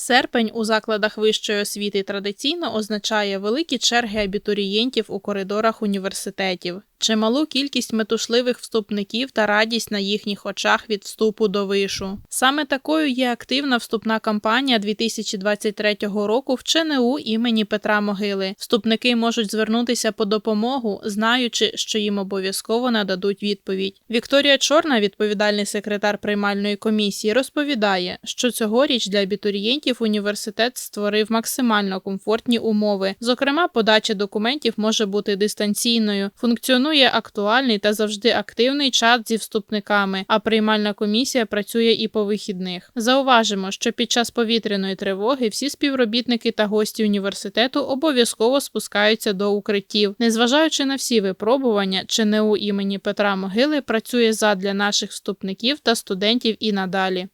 Серпень у закладах вищої освіти традиційно означає великі черги абітурієнтів у коридорах університетів, чималу кількість метушливих вступників та радість на їхніх очах від вступу до вишу. Саме такою є активна вступна кампанія 2023 року в ЧНУ імені Петра Могили. Вступники можуть звернутися по допомогу, знаючи, що їм обов'язково нададуть відповідь. Вікторія Чорна, відповідальний секретар приймальної комісії, розповідає, що цьогоріч для абітурієнтів університет створив максимально комфортні умови. Зокрема, подача документів може бути дистанційною, функціонує актуальний та завжди активний чат зі вступниками, а приймальна комісія працює і по вихідних. Зауважимо, що під час повітряної тривоги всі співробітники та гості університету обов'язково спускаються до укриттів. Незважаючи на всі випробування, ЧНУ імені Петра Могили працює задля наших вступників та студентів і надалі.